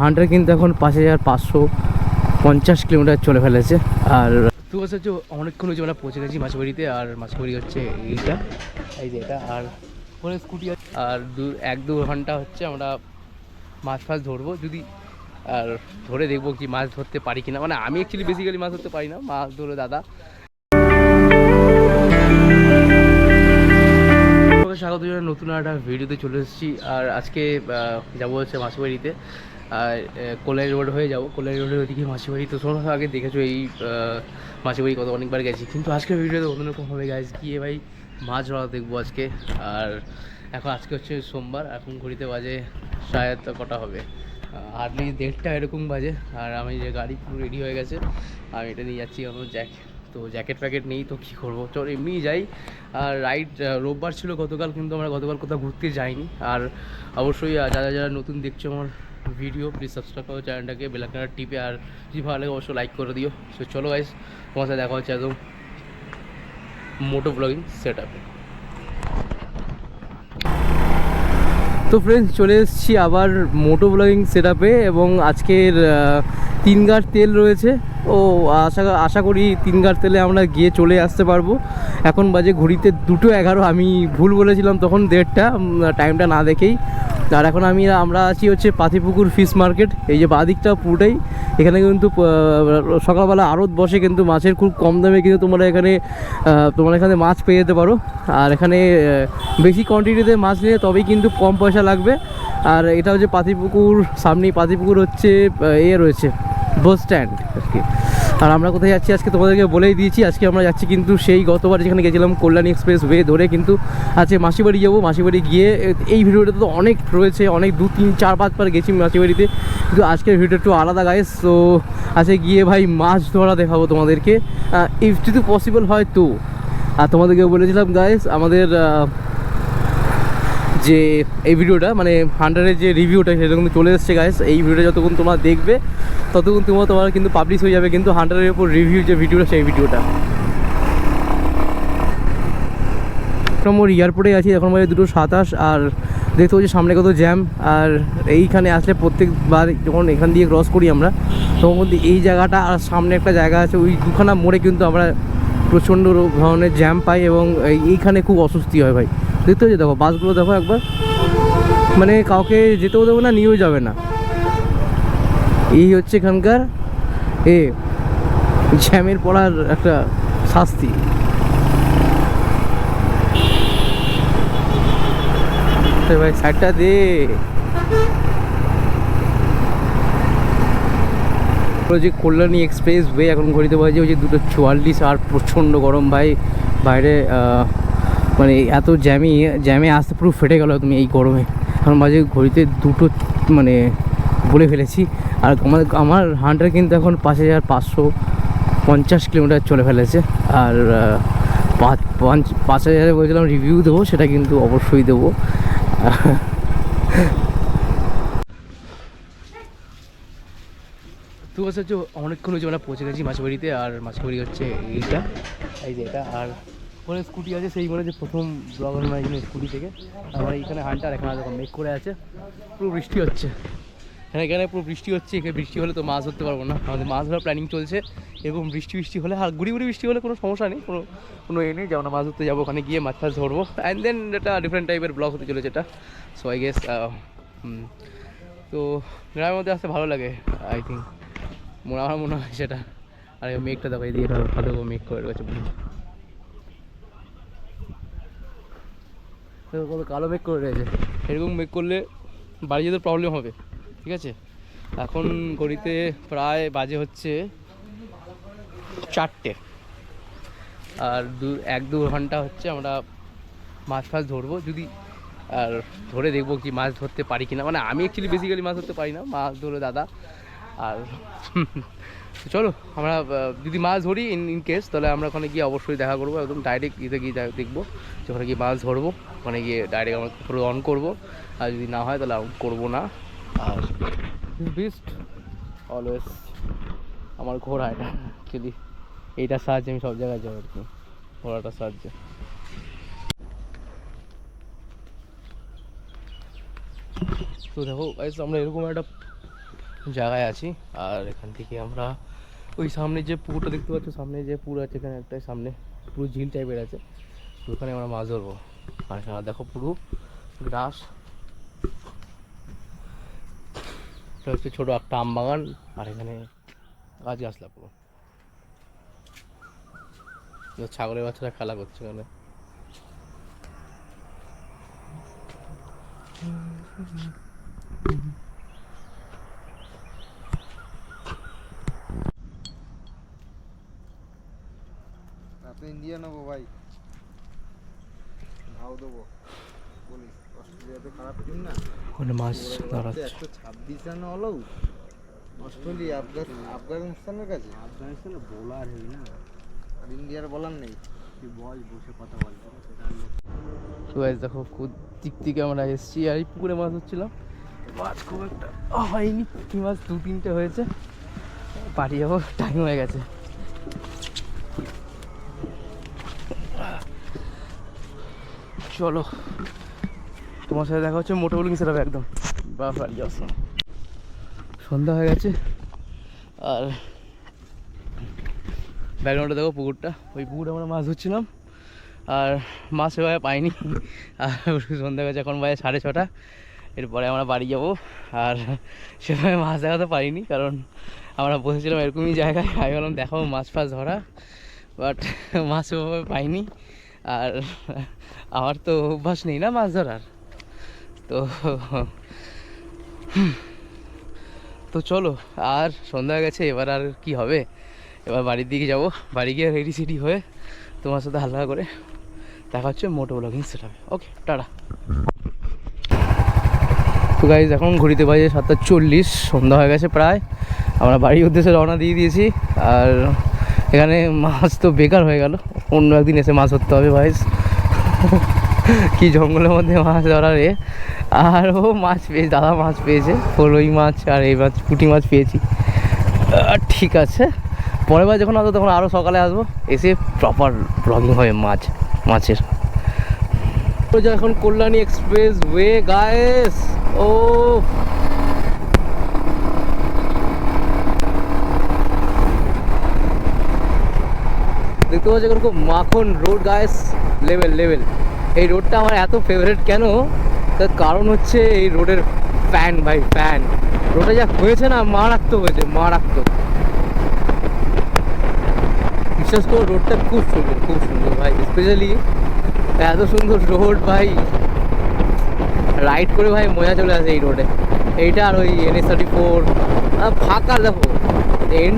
Hunter কিন্তু এখন পাঁচ হাজার পাঁচশো পঞ্চাশ কিলোমিটার চলে ফেলেছে। আর বছর হচ্ছে অনেকক্ষণ হচ্ছে আমরা পৌঁছে গেছি মাছবাড়িতে, আর মাছবাড়ি হচ্ছে এইটা। এই যে এটা, আর ওখানে স্কুটি আর দু, এক দু ঘণ্টা হচ্ছে আমরা মাছ ফাছ ধরবো। যদি, আর ধরে দেখব কি মাছ ধরতে পারি কিনা। মানে আমি অ্যাকচুয়ালি বেসিক্যালি মাছ ধরতে পারি না, মাছ ধরে দাদা। স্বাগত জানাই, নতুন একটা ভিডিওতে চলে এসেছি। আর আজকে যাব হচ্ছে মাসিবাড়িতে আর কোলাই রোড হয়ে যাব। কোলাই রোডের ওইদিকে মাসিবাড়ি। তো তোমরা আগে দেখেছ এই মাসিবাড়ি কত অনেকবার গেছি। কিন্তু আজকের ভিডিওতে অন্যরকম হবে গাইজ গিয়ে ভাই মাছ ধরা দেখব আজকে। আর এখন আজকে হচ্ছে সোমবার, এখন ঘড়িতে বাজে সাড়ে কটা হবে। হার্ডলি দেড়টা এরকম বাজে। আর আমি যে গাড়ি পুরো রেডি হয়ে গেছে, আমি এটা নিয়ে যাচ্ছি আমার জ্যাক তো জ্যাকেট ফ্যাকেট নেই, তো কী করব? চল এমনি যাই। আর রাইড রোববার ছিল গতকাল, কিন্তু আমরা গতকাল কোথাও ঘুরতে যাইনি। আর অবশ্যই যারা যারা নতুন দেখছ আমার ভিডিও প্লিজ সাবস্ক্রাইব করো চ্যানেলটাকে বেলাকাটা টিপে আর যদি ভালো লাগে অবশ্যই লাইক করে দিও সো চলো গাইস তোমার সাথে দেখা হচ্ছে একদম মোটো ব্লগিং সেট আপে তো ফ্রেন্ডস চলে এসেছি আবার মোটো ব্লগিং সেট আপে এবং আজকের তিন গাঁট তেল রয়েছে ও আশা আশা করি তিন গাঁট তেলে আমরা গিয়ে চলে আসতে পারব এখন বাজে ঘড়িতে দুটো এগারো আমি ভুল বলেছিলাম তখন দেড়টা টাইমটা না দেখেই আর এখন আমি, আমরা আছি হচ্ছে পাতিপুকুর ফিশ মার্কেট এই যে বাদিকটা পুরোটাই। এখানে কিন্তু সকালবেলা আড়ত বসে কিন্তু মাছের খুব কম দামে কিন্তু তোমরা এখানে তোমরা এখানে মাছ পেয়ে যেতে পারো। আর এখানে বেশি কোয়ান্টিটিতে মাছ নিলে তবেই কিন্তু কম পয়সা লাগবে। আর এটা হচ্ছে পাতিপুকুর, সামনেই পাতিপুকুর হচ্ছে এ রয়েছে বাস স্ট্যান্ড আর কি। আর আমরা কোথায় যাচ্ছি আজকে তোমাদেরকে বলেই দিয়েছি, আজকে আমরা যাচ্ছি কিন্তু সেই গতবার যেখানে গেছিলাম কল্যাণী এক্সপ্রেস ওয়ে ধরে কিন্তু আজকে মাসিবাড়ি যাব। মাসিবাড়ি গিয়ে এই ভিডিওটা তো অনেক রয়েছে, অনেক দু, তিন, চার পাঁচবার গেছি মাসিবাড়িতে। কিন্তু আজকের ভিডিও একটু আলাদা গাইস তো আজকে গিয়ে ভাই মাছ ধরা দেখাবো তোমাদেরকে। ইফ যদি পসিবল হয় তো আর তোমাদেরকে বলেছিলাম গাইস আমাদের যে এই ভিডিওটা মানে হান্ড্রেডের যে রিভিউটা, সেটা কিন্তু চলে এসেছে গাইস এই ভিডিওটা যতক্ষণ তোমরা দেখবে, ততক্ষণ তোমরা, তোমার কিন্তু পাবলিশ হয়ে যাবে কিন্তু হান্ড্রেডের উপর রিভিউ যে ভিডিওটা, সেই ভিডিওটা। নম্বর এয়ারপোর্টে আছি, এখন বাজে দুটো সাতাশ, আর দেখতে পাচ্ছি সামনে কত জ্যাম আর এইখানে আসলে প্রত্যেকবার যখন এখান দিয়ে ক্রস করি আমরা, তখন কিন্তু এই জায়গাটা আর সামনে একটা জায়গা আছে, ওই দুখানা মোড়ে কিন্তু আমরা প্রচণ্ড ধরনের জ্যাম পাই এবং এই- এইখানে খুব অস্বস্তি হয় ভাই। দেখতে পাচ্ছি দেখো, বাসগুলো দেখো একবার। মানে কাউকে যেতেও দেবো না, নিয়েও যাবে না। এই হচ্ছে এখানকার এ, জ্যামের পড়ার একটা শাস্তি। ভাই সাইডটা দে। যে কল্যাণী এক্সপ্রেস ওয়ে এখন ঘড়িতে বাজে, ওই যে দুটো চুয়াল্লিশ আর প্রচণ্ড গরম ভাই। বাইরে মানে এত জ্যামে জ্যামে আসতে পুরো ফেটে গেল তুমি এই গরমে। এখন মাঝে ঘড়িতে দুটো মানে বলে ফেলেছি। আর আমার আমার হান্টার কিন্তু এখন পাঁচ হাজার পাঁচশো পঞ্চাশ কিলোমিটার চলে ফেলেছে। আর পাঁচ পাঁচ পাঁচ হাজারে বলছিলাম রিভিউ দেবো, সেটা কিন্তু অবশ্যই দেবো। বছর হচ্ছে অনেকক্ষণ হচ্ছে আমরা পৌঁছে গেছি মাছবাড়িতে, আর মাছবাড়ি হচ্ছে এইটা। এই যে এটা, আর ওখানে স্কুটি আছে, সেই মনে হচ্ছে প্রথম ব্লগ আমরা এখানে স্কুটি থেকে। আমার এইখানে হান্টার এখানে দেখো মেঘ করে আছে। পুরো বৃষ্টি হচ্ছে। হ্যাঁ এখানে পুরো বৃষ্টি হচ্ছে, এখানে বৃষ্টি হলে তো মাছ ধরতে পারব না। আমাদের মাছ ধরার প্ল্যানিং চলছে। এরকম বৃষ্টি বৃষ্টি হলে আর গুড়ি গুড়ি বৃষ্টি হলে কোনো সমস্যা নেই, কোনো কোনো এ নেই। যে আমরা মাছ ধরতে যাব ওখানে গিয়ে মাছ ফাছ ধরবো। অ্যান্ড দেন একটা ডিফারেন্ট টাইপের ব্লগ হতে চলেছে এটা। সো আই গেস তো গ্রামের মধ্যে আসতে ভালো লাগে আই থিঙ্ক আমার মনে হয় সেটা। আর মেঘটা দেখো খাতে মেঘ করে রয়েছে পুরো। দেখো কত কালো মেঘ করে রয়েছে। এরকম মেঘ করলে বাড়ি যেতে প্রবলেম হবে, ঠিক আছে? এখন ঘড়িতে প্রায় বাজে হচ্ছে চারটে। আর দু, এক দু ঘণ্টা হচ্ছে আমরা মাছ ফাছ ধরবো, যদি, আর ধরে দেখব কি মাছ ধরতে পারি কিনা। মানে আমি অ্যাকচুয়ালি বেসিক্যালি মাছ ধরতে পারি না, মাছ ধরে দাদা। আর চলো, আমরা যদি মাছ ধরি ইন ইন কেস তাহলে আমরা ওখানে গিয়ে অবশ্যই দেখা করব, একদম ডাইরেক্ট ইতে গিয়ে দেখব যে ওখানে গিয়ে মাছ ধরবো, ওখানে গিয়ে ডাইরেক্ট আমরা পুরো অন করব, আর যদি না হয় তাহলে করব না। আর বেস্ট অলওয়েজ আমার ঘোড়া, এটা অ্যাকচুয়ালি এইটার সাহায্যে আমি সব জায়গায় যাব আর কি, ঘোড়াটার সাহায্যে। তো দেখো আমরা এরকম একটা জায়গায় আছি। আর এখান থেকে আমরা ওই সামনে যে পুকুরটা দেখতে পাচ্ছ, সামনে যে পুকুর আছে, এখানে একটা সামনে পুরো ঝিল টাইপের আছে। ওখানে আমরা মাছ ধরবো। আর এখানে দেখো পুরো গ্রাস। এটা হচ্ছে ছোটো একটা আম বাগান। আর এখানে গাছ গাছলা পুরো। ছাগলের বাচ্চারা খেলা করছে এখানে। এত ইন্ডিয়া নেব ভাই। ভাও দেবো। বলিস অস্ট্রেলিয়াতে খারাপ টিম না? ওখানে মাছ দাঁড়াচ্ছে একশো ছাব্বিশ রান অলও অস্ট্রেলিয়া আফগান আফগানিস্তানের কাছে? আফগানিস্তানে বোলার হেই না। আর ইন্ডিয়ার বলার নেই। তুই বল বসে কথা বলতে তো guys দেখো খুব দিক থেকে আমরা এসেছি আর এই পুকুরে মাছ হচ্ছিলাম মাছ খুব একটা হয়নি। পুঁটি মাছ দু তিনটে হয়েছে। বাড়ি যাব টাইম হয়ে গেছে। চলো। তোমার সাথে দেখা হচ্ছে মোটো বলিং সেটা একদম। বা বাড়ি যাওয়ার সন্ধ্যা হয়ে গেছে। আর ব্যাকগ্রাউন্ডে দেখো পুকুরটা। ওই পুকুরে আমরা মাছ ধরছিলাম। আর মাছ সেভাবে পাইনি। আর সন্ধ্যা গেছে এখন বাজে সাড়ে ছটা। এরপরে আমরা বাড়ি যাব। আর সেভাবে মাছ দেখাতে পারিনি কারণ আমরা বসেছিলাম এরকমই জায়গায়। আমি বললাম দেখাবো মাছ ফাছ ধরা। বাট মাছ সেভাবে পাইনি। আর আমার তো অভ্যাস নেই না মাছ ধরার। তো তো চলো, আর সন্ধ্যা হয়ে গেছে, এবার আর কি হবে? এবার বাড়ির দিকে যাব। বাড়ি গিয়ে রেডি সেডি হয়ে তোমার সাথে হালকা করে দেখা হচ্ছে মোটো ব্লগিং সেট হবে ওকে টাটা। তো গাইজ এখন ঘড়িতে বাজে সাতটা চল্লিশ, সন্ধ্যা হয়ে গেছে প্রায়। আমরা বাড়ির উদ্দেশ্যে রওনা দিয়ে দিয়েছি। আর এখানে মাছ তো বেকার হয়ে গেল। অন্য একদিন এসে মাছ ধরতে হবে ভাইস কি জঙ্গলের মধ্যে মাছ ধরার এ আর ও মাছ পেয়েছে, দাদা মাছ পেয়েছে ফলই মাছ আর এই মাছ, পুঁটি মাছ পেয়েছি। ঠিক আছে। পরের বার যখন আসব তখন আরও সকালে আসব, এসে প্রপার ব্লগিং হবে মাছ, মাছের। এখন কল্যাণী এক্সপ্রেস ওয়ে গায়েস ও দেখতে পাচ্ছি খুব মাখন রোড গায়েস লেভেল লেভেল এই রোডটা আমার এত ফেভারিট কেন? তার কারণ হচ্ছে এই রোডের ফ্যান ভাই ফ্যান রোডে যা হয়েছে না, মারাত্মক হয়েছে, মারাত্মক। বিশেষ করে রোডটা খুব সুন্দর খুব সুন্দর, ভাই। স্পেশালি এত সুন্দর রোড ভাই। রাইড করে, ভাই, মজা চলে আসে এই রোডে এইটা আর ওই এনএস থার্টি ফোর ফাঁকা দেখো। এন